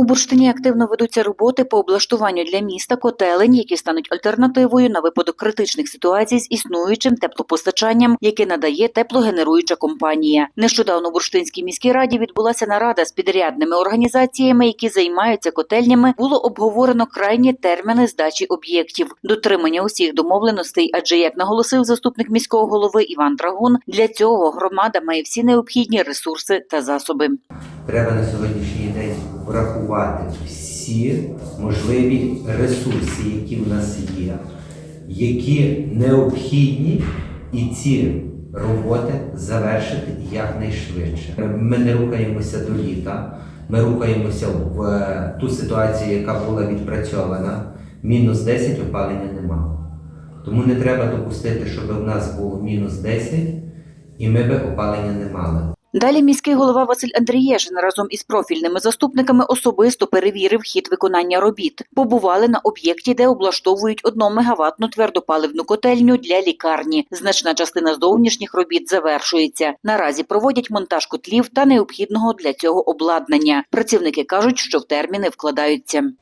У Бурштині активно ведуться роботи по облаштуванню для міста котелень, які стануть альтернативою на випадок критичних ситуацій з існуючим теплопостачанням, яке надає теплогенеруюча компанія. Нещодавно у Бурштинській міській раді відбулася нарада з підрядними організаціями, які займаються котельнями. Було обговорено крайні терміни здачі об'єктів, дотримання усіх домовленостей. Адже як наголосив заступник міського голови Іван Драгун, для цього громада має всі необхідні ресурси та засоби. Треба на сьогоднішній врахувати всі можливі ресурси, які в нас є, які необхідні, і ці роботи завершити якнайшвидше. Ми не рухаємося до літа, ми рухаємося в е, ту ситуацію, яка була відпрацьована. Мінус 10 опалення нема. Тому не треба допустити, щоб у нас було мінус 10 і ми би опалення не мали. Далі міський голова Василь Андрієшин разом із профільними заступниками особисто перевірив хід виконання робіт. Побували на об'єкті, де облаштовують одномегаватну твердопаливну котельню для лікарні. Значна частина зовнішніх робіт завершується. Наразі проводять монтаж котлів та необхідного для цього обладнання. Працівники кажуть, що в терміни вкладаються.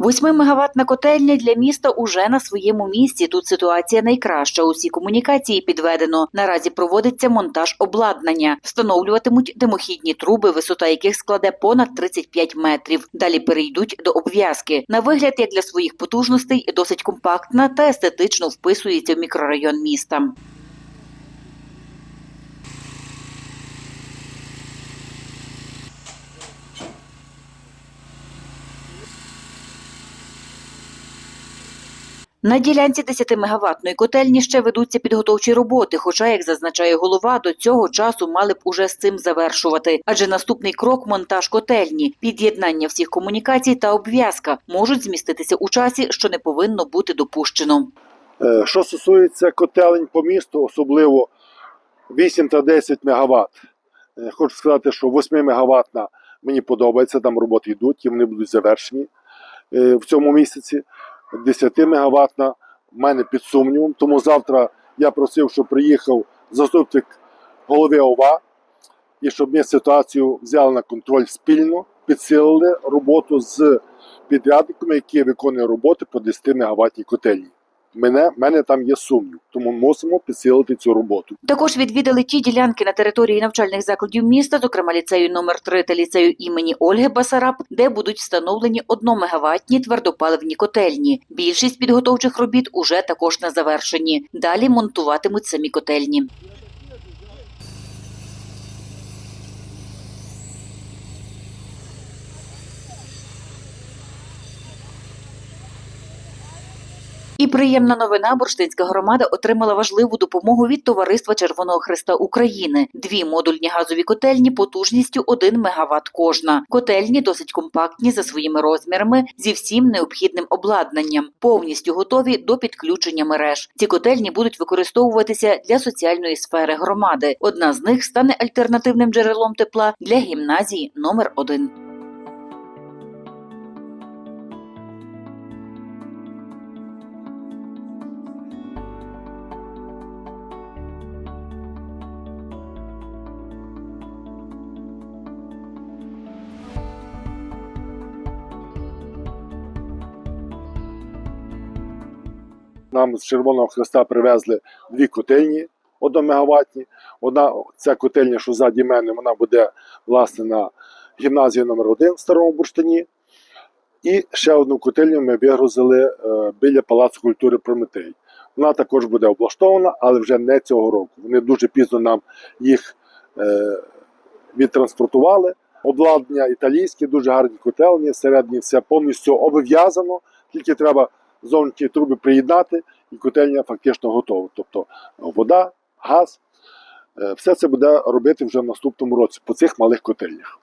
Восьмимегаватна котельня для міста уже на своєму місці. Тут ситуація найкраща. Усі комунікації підведено. Наразі проводиться монтаж обладнання. Встановлюватимуть димохідні труби, висота яких складе понад 35 метрів. Далі перейдуть до обв'язки. На вигляд, як для своїх потужностей, досить компактна та естетично вписується в мікрорайон міста. На ділянці 10-мегаваттної котельні ще ведуться підготовчі роботи, хоча, як зазначає голова, до цього часу мали б уже з цим завершувати. Адже наступний крок монтаж котельні, під'єднання всіх комунікацій та обв'язка можуть зміститися у часі, що не повинно бути допущено. Е, Що стосується котелень по місту, особливо 8 та 10 МВт, хочу сказати, що 8 мегаваттна мені подобається, там роботи йдуть, і вони будуть завершені е, в цьому місяці. 10 мегаваттна в мене під сумнівом, тому завтра я просив, щоб приїхав заступник голови ОВА, і щоб ми ситуацію взяли на контроль спільно, підсилили роботу з підрядниками, які виконують роботи по 10 мегаваттній котельні. Мене, мене там є сумнів, тому мусимо підсилити цю роботу. Також відвідали ті ділянки на території навчальних закладів міста, зокрема ліцею номер 3 та ліцею імені Ольги Басараб, де будуть встановлені одномегаватні твердопаливні котельні. Більшість підготовчих робіт уже також на завершенні. Далі монтуватимуть самі котельні. І приємна новина бурштинська громада отримала важливу допомогу від Товариства Червоного Христа України. Дві модульні газові котельні потужністю 1 МВт кожна. Котельні досить компактні за своїми розмірами зі всім необхідним обладнанням, повністю готові до підключення мереж. Ці котельні будуть використовуватися для соціальної сфери громади. Одна з них стане альтернативним джерелом тепла для гімназії номер 1 Нам з Червоного Хреста привезли дві котельні одномегаватні. Одна ця котельня, що ззаді мене, вона буде власне на гімназії номер 1 в Старому Бурштині. І ще одну котельню ми вигрузили е, біля Палацу культури Прометей. Вона також буде облаштована, але вже не цього року. Вони дуже пізно нам їх е, відтранспортували. Обладнання італійське, дуже гарні котельні, всередині все повністю обв'язано, тільки треба зовнішні труби приєднати, і котельня фактично готова. Тобто вода, газ, е, все це буде робити вже в наступному році по цих малих котельнях.